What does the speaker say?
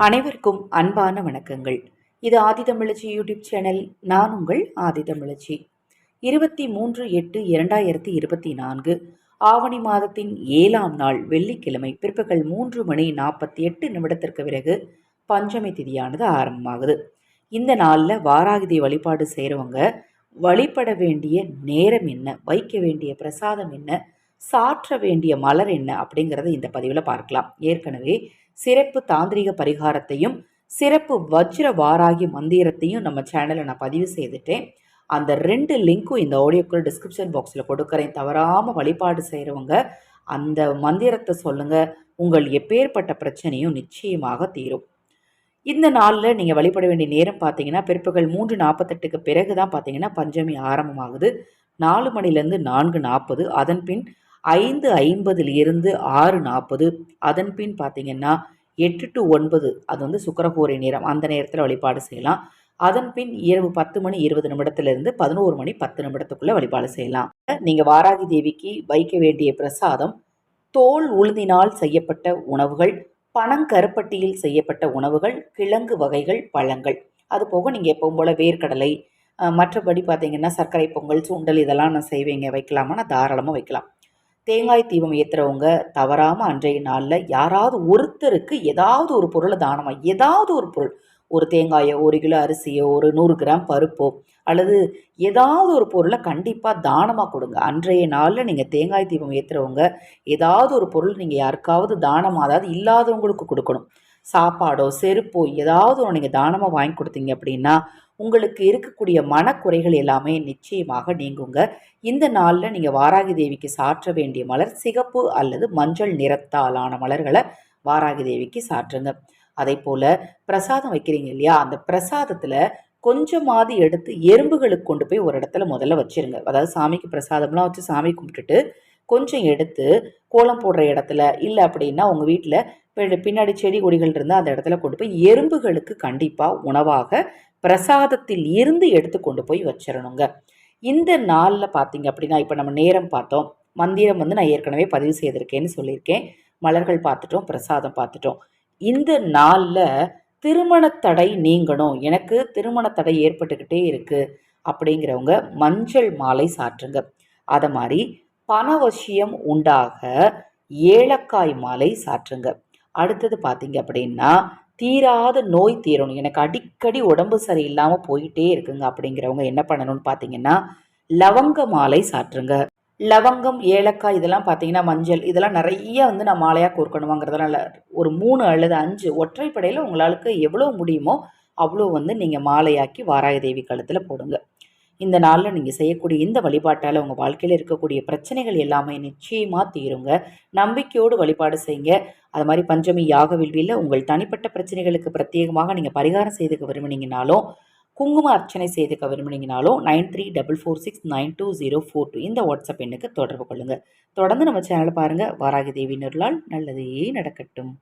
அனைவருக்கும் அன்பான வணக்கங்கள். இது ஆதிதமிழச்சி யூடியூப் சேனல். நான் உங்கள் ஆதிதமிழச்சி இருபத்தி மூன்று எட்டு இரண்டாயிரத்தி இருபத்தி நான்கு ஆவணி மாதத்தின் ஏழாம் நாள் வெள்ளிக்கிழமை பிற்பகல் மூன்று மணி நாற்பத்தி எட்டு நிமிடத்திற்கு பிறகு பஞ்சமி திதியானது ஆரம்பமாகுது. இந்த நாளில் வாராகிதி வழிபாடு செய்கிறவங்க வழிபட வேண்டிய நேரம் என்ன வைக்க வேண்டிய பிரசாதம் என்ன சாற்ற வேண்டிய மலர் என்ன அப்படிங்கிறத இந்த பதிவில் பார்க்கலாம். ஏற்கனவே சிறப்பு தாந்திரிக பரிகாரத்தையும் சிறப்பு வஜ்ர வாராகி மந்திரத்தையும் நம்ம சேனலில் நான் பதிவு செய்துட்டேன். அந்த ரெண்டு லிங்க்கும் இந்த ஆடியோக்குள் டிஸ்கிரிப்ஷன் பாக்ஸில் கொடுக்குறேன். தவறாமல் வழிபாடு செய்கிறவங்க அந்த மந்திரத்தை சொல்லுங்கள் உங்கள் எப்பேற்பட்ட பிரச்சனையும் நிச்சயமாக தீரும். இந்த நாளில் நீங்கள் வழிபட வேண்டிய நேரம் பார்த்தீங்கன்னா பிற்பகல் மூன்று நாற்பத்தெட்டுக்கு பிறகு தான் பார்த்தீங்கன்னா பஞ்சமி ஆரம்பமாகுது. நாலு மணிலேருந்து நான்கு நாற்பது. அதன் பின் ஐந்து ஐம்பதுலேருந்து ஆறு நாற்பது. அதன் பின் பார்த்தீங்கன்னா எட்டு டு ஒன்பது அது வந்து சுக்கரகோரை நேரம். அந்த நேரத்தில் வழிபாடு செய்யலாம். அதன் பின் இரவு பத்து மணி இருபது நிமிடத்திலிருந்து பதினோரு மணி பத்து நிமிடத்துக்குள்ளே வழிபாடு செய்யலாம். நீங்கள் வாராகி தேவிக்கு வைக்க வேண்டிய பிரசாதம் தோல் உளுந்தினால் செய்யப்பட்ட உணவுகள் பனங்கருப்பட்டியில் செய்யப்பட்ட உணவுகள் கிழங்கு வகைகள் பழங்கள். அது போக நீங்கள் எப்பவும் போல் வேர்க்கடலை மற்றபடி பார்த்தீங்கன்னா சர்க்கரை பொங்கல் சுண்டல் இதெல்லாம் நான் செய்வீங்க. வைக்கலாமா? நான் தாராளமாக வைக்கலாம். தேங்காய் தீபம் ஏற்றுறவங்க தவறாமல் அன்றைய நாளில் யாராவது ஒருத்தருக்கு ஏதாவது ஒரு பொருளை தானமாக ஏதாவது ஒரு பொருள் ஒரு தேங்காயோ ஒரு கிலோ அரிசியோ ஒரு நூறு கிராம் பருப்போ அல்லது ஏதாவது ஒரு பொருளை கண்டிப்பாக தானமாக கொடுங்க. அன்றைய நாளில் நீங்கள் தேங்காய் தீபம் ஏற்றுறவங்க ஏதாவது ஒரு பொருள் நீங்கள் யாருக்காவது தானமாக அதாவது இல்லாதவங்களுக்கு கொடுக்கணும். சாப்பாடோ செருப்போ ஏதாவது ஒன்று நீங்கள் தானமாக வாங்கி கொடுத்தீங்க அப்படின்னா உங்களுக்கு இருக்கக்கூடிய மனக்குறைகள் எல்லாமே நிச்சயமாக நீங்குங்க. இந்த நாளில் நீங்கள் வாராகி தேவிக்கு சாற்ற வேண்டிய மலர் சிகப்பு அல்லது மஞ்சள் நிறத்தாலான மலர்களை வாராகி தேவிக்கு சாற்றுங்க. அதே போல் பிரசாதம் வைக்கிறீங்க இல்லையா? அந்த பிரசாதத்தில் கொஞ்சமாவது எடுத்து எறும்புகளுக்கு கொண்டு போய் ஒரு இடத்துல முதல்ல வச்சிருங்க. அதாவது சாமிக்கு பிரசாதம்லாம் வச்சு சாமி கும்பிட்டுட்டு கொஞ்சம் எடுத்து கோலம் போடுற இடத்துல இல்லை அப்படின்னா உங்கள் வீட்டில் பின்னாடி செடி கொடிகள் இருந்தால் அந்த இடத்துல கொண்டு போய் எறும்புகளுக்கு கண்டிப்பாக உணவாக பிரசாதத்தில் இருந்து எடுத்து கொண்டு போய் வச்சிடணுங்க இந்த நாளில் பார்த்தீங்க அப்படின்னா இப்போ நம்ம நேரம் பார்த்தோம். மந்திரம் வந்து நான் ஏற்கனவே பதிவு செய்திருக்கேன்னு சொல்லியிருக்கேன். மலர்கள் பார்த்துட்டோம் பிரசாதம் பார்த்துட்டோம். இந்த நாளில் திருமணத்தடை நீங்கணும். எனக்கு திருமணத்தடை ஏற்பட்டுக்கிட்டே இருக்குது அப்படிங்கிறவங்க மஞ்சள் மாலை சாற்றுங்க. அதை மாதிரி பணவசியம் உண்டாக ஏலக்காய் மாலை சாற்றுங்க. அடுத்தது பார்த்தீங்க அப்படின்னா தீராத நோய் தீரணும். எனக்கு அடிக்கடி உடம்பு சரியில்லாமல் போயிட்டே இருக்குங்க அப்படிங்கிறவங்க என்ன பண்ணணும்னு பார்த்தீங்கன்னா லவங்க மாலை சாற்றுங்க. லவங்கம் ஏலக்காய் இதெல்லாம் பார்த்தீங்கன்னா மஞ்சள் இதெல்லாம் நிறைய வந்து நான் மாலையாக கோர்க்கணுமாங்கிறதெல்லாம் ஒரு மூணு அல்லது அஞ்சு ஒற்றைப்படையில் உங்களுக்கு எவ்வளோ முடியுமோ அவ்வளோ வந்து நீங்கள் மாலையாக்கி வாராய தேவி கழுத்தில் போடுங்க. இந்த நாளில் நீங்கள் செய்யக்கூடிய இந்த வழிபாட்டால் உங்கள் வாழ்க்கையில் இருக்கக்கூடிய பிரச்சனைகள் எல்லாமே நிச்சயமாக தீருங்க. நம்பிக்கையோடு வழிபாடு செய்யுங்க. அது மாதிரி பஞ்சமி யாக வில்வியில் உங்கள் தனிப்பட்ட பிரச்சனைகளுக்கு பிரத்யேகமாக நீங்கள் பரிகாரம் செய்துக்க விரும்பினீங்கனாலும் குங்கும அர்ச்சனை செய்துக்க விரும்பினீங்கனாலும் nine three double four six nine two zero four two இந்த வாட்ஸ்அப் எண்ணுக்கு தொடர்பு கொள்ளுங்கள் தொடர்ந்து நம்ம சேனலை பாருங்கள் வாராகி தேவி நிருளால் நல்லதே நடக்கட்டும்.